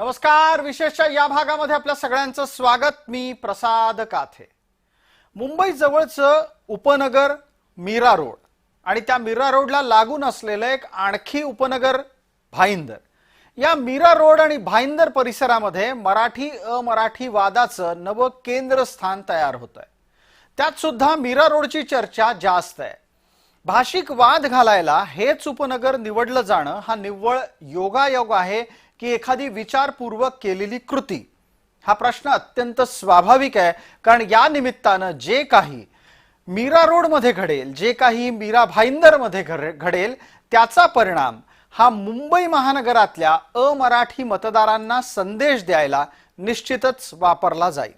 नमस्कार. विशेषच्या या भागामध्ये आपल्या सगळ्यांचं स्वागत. मी प्रसाद काथे. मुंबई जवळचं उपनगर मीरा रोड. आणि त्या मीरा रोडला लागून असलेलं एक आणखी उपनगर भाईंदर. या मीरा रोड आणि भाईंदर परिसरामध्ये मराठी अमराठी वादाचं नवं केंद्रस्थान तयार होत आहे त्यात सुद्धा मीरा रोडची चर्चा जास्त आहे. भाषिक वाद घालायला हेच उपनगर निवडलं जाणं हा निव्वळ योगायोग आहे की एखादी विचारपूर्वक केलेली कृती. हा प्रश्न अत्यंत स्वाभाविक आहे कारण या निमित्तानं जे काही मीरा रोडमध्ये घडेल जे काही मीरा भाईंदरमध्ये घड- घडेल त्याचा परिणाम हा मुंबई महानगरातल्या अमराठी मतदारांना संदेश द्यायला निश्चितच वापरला जाईल.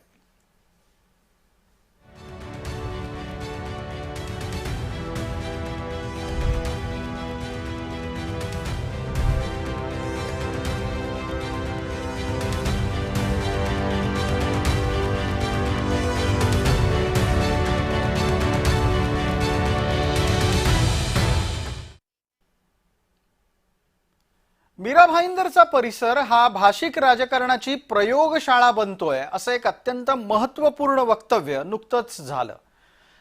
मीरा भाईंदरचा परिसर हा भाषिक राजकारणाची प्रयोगशाळा बनतोय असं एक अत्यंत महत्त्वपूर्ण वक्तव्य नुकतंच झालं.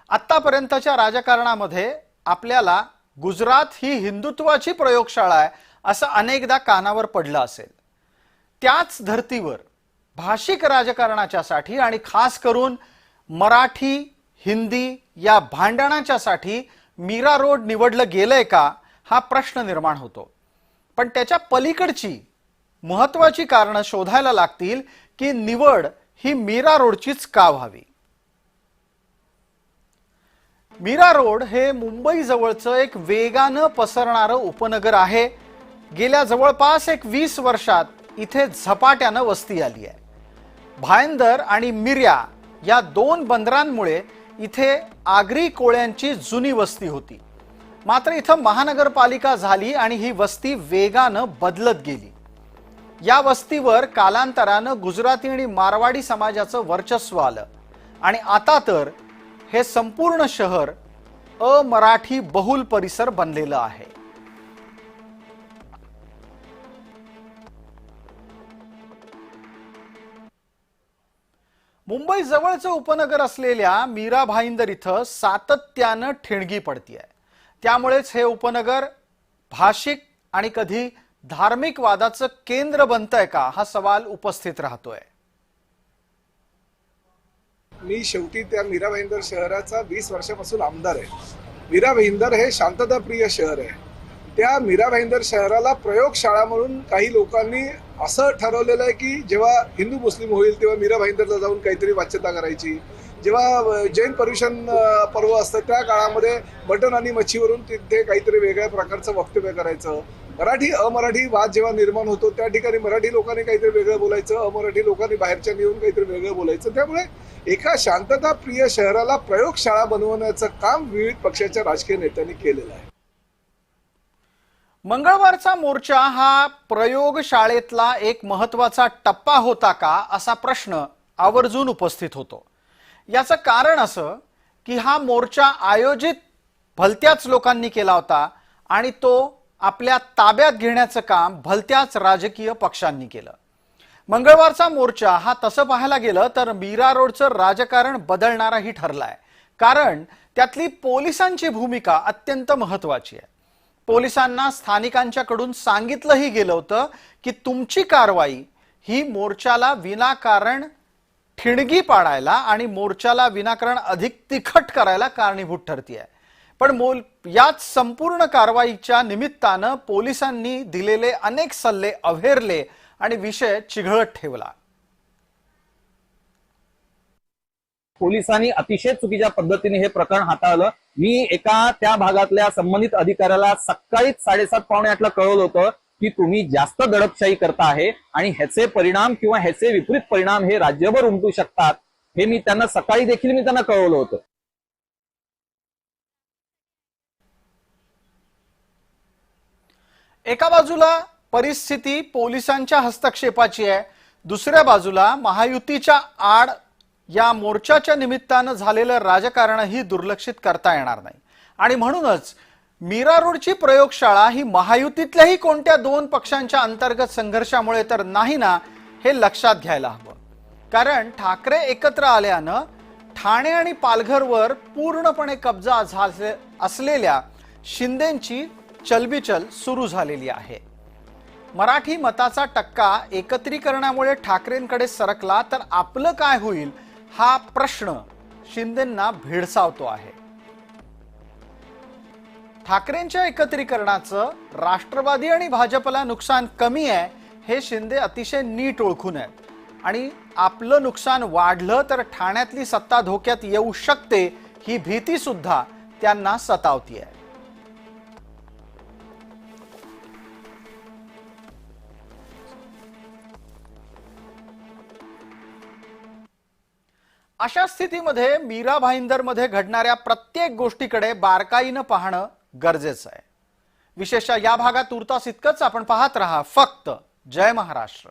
आतापर्यंतच्या राजकारणामध्ये आपल्याला गुजरात ही हिंदुत्वाची प्रयोगशाळा आहे असं अनेकदा कानावर पडलं असेल. त्याच धर्तीवर भाषिक राजकारणाच्यासाठी आणि खास करून मराठी हिंदी या भांडणाच्यासाठी मीरा रोड निवडलं गेलंय का हा प्रश्न निर्माण होतो. पण त्याच्या पलीकडची महत्वाची कारणं शोधायला लागतील की निवड ही मीरा रोडचीच का व्हावी? मीरा रोड हे मुंबई जवळचं एक वेगानं पसरणारं उपनगर आहे. गेल्या जवळपास एक वीस वर्षात इथे झपाट्यानं वस्ती आली आहे. भायंदर आणि मिर्या या दोन बंदरांमुळे इथे आगरी कोळ्यांची जुनी वस्ती होती. मात्र इथं महानगरपालिका झाली आणि ही वस्ती वेगानं बदलत गेली. या वस्तीवर कालांतरानं गुजराती आणि मारवाडी समाजाचं वर्चस्व आलं. आणि आता तर हे संपूर्ण शहर अमराठी बहुल परिसर बनलेलं आहे. मुंबई जवळचं उपनगर असलेल्या मीरा भाईंदर इथं सातत्यानं ठिणगी पडतीय. त्यामुळेच हे उपनगर भाषिक आणि कधी धार्मिक वादाचं केंद्र बनतंय का? हा सवाल उपस्थित राहतोय. मी शेवटी त्या मीरा भाईंदर शहराचा वीस वर्षापासून आमदार आहे. मीरा भाईंदर हे शांतताप्रिय शहर आहे. त्या मीरा भाईंदर शहराला प्रयोगशाळा म्हणून काही लोकांनी असं ठरवलेलं आहे की जेव्हा हिंदू मुस्लिम होईल तेव्हा मीरा भाईंदरला जाऊन काहीतरी वाच्यता करायची. जेव्हा जैन पर्युषण पर्व असतं त्या काळामध्ये मटण आणि मच्छीवरून तिथे काहीतरी वेगळ्या प्रकारचं वक्तव्य करायचं. मराठी अमराठी वाद जेव्हा निर्माण होतो त्या ठिकाणी मराठी लोकांनी काहीतरी वेगळं बोलायचं अमराठी लोकांनी बाहेरच्या येऊन काहीतरी वेगळं बोलायचं. त्यामुळे एका शांतताप्रिय शहराला प्रयोगशाळा बनवण्याचं काम विविध पक्षाच्या राजकीय नेत्यांनी केलेलं आहे. मंगळवारचा मोर्चा हा प्रयोगशाळेतला एक महत्त्वाचा टप्पा होता का असा प्रश्न आवर्जून उपस्थित होतो. याचं कारण असं की हा मोर्चा आयोजित भलत्याच लोकांनी केला होता आणि तो आपल्या ताब्यात घेण्याचं काम भलत्याच राजकीय पक्षांनी केलं. मंगळवारचा मोर्चा हा तसं पाहायला गेलं तर मीरा रोडचं राजकारण बदलणाराही ठरलाय. कारण त्यातली पोलिसांची भूमिका अत्यंत महत्वाची आहे. पोलिसांना स्थानिकांच्याकडून सांगितलंही गेलं होतं की तुमची कारवाई ही मोर्चाला विनाकारण ठिणगी पाडायला आणि मोर्चाला विनाकारण अधिक तिखट करायला कारणीभूत ठरतीये. पण मोल याच संपूर्ण कारवाईच्या निमित्तानं पोलिसांनी दिलेले अनेक सल्ले अव्हेरले आणि विषय चिघळत ठेवला. पोलिसांनी अतिशय चुकीच्या पद्धतीने हे प्रकरण हाताळलं. मी एका त्या भागातल्या संबंधित अधिकाऱ्याला सकाळीच साडेसात पावणे आठला कळवलं होतं. की तुम्ही जास्त दडपशाही करता आहे आणि ह्याचे परिणाम किंवा ह्याचे विपरीत परिणाम हे राज्यभर उमटू शकतात हे मी त्यांना सकाळी देखील मी त्यांना कळवलं होतं. एका बाजूला परिस्थिती पोलिसांच्या हस्तक्षेपाची आहे दुसऱ्या बाजूला महायुतीच्या आड या मोर्चाच्या निमित्तानं झालेलं राजकारणही दुर्लक्षित करता येणार नाही. आणि म्हणूनच मीरा रोडची प्रयोगशाळा ही महायुतीतल्याही कोणत्या दोन पक्षांच्या अंतर्गत संघर्षामुळे तर नाही ना हे लक्षात घ्यायला हवं. कारण ठाकरे एकत्र आल्यानं ठाणे आणि पालघरवर पूर्णपणे कब्जा झाले असलेल्या शिंदेची चलबिचल सुरू झालेली आहे. मराठी मताचा टक्का एकत्रीकरणामुळे ठाकरेंकडे सरकला तर आपलं काय होईल हा प्रश्न शिंदेंना भेडसावतो आहे. ठाकरेंच्या एकत्रीकरणाचं राष्ट्रवादी आणि भाजपला नुकसान कमी आहे हे शिंदे अतिशय नीट ओळखून आहेत. आणि आपलं नुकसान वाढलं तर ठाण्यातली सत्ता धोक्यात येऊ शकते ही भीती सुद्धा त्यांना सतावती आहे अशा स्थितीमध्ये मीरा भाईंदरमध्ये घडणाऱ्या प्रत्येक गोष्टीकडे बारकाईनं पाहणं गरजेचं आहे. विशेषतः या भागात तुर्तास इतकंच आपण पाहत राहा. फक्त जय महाराष्ट्र.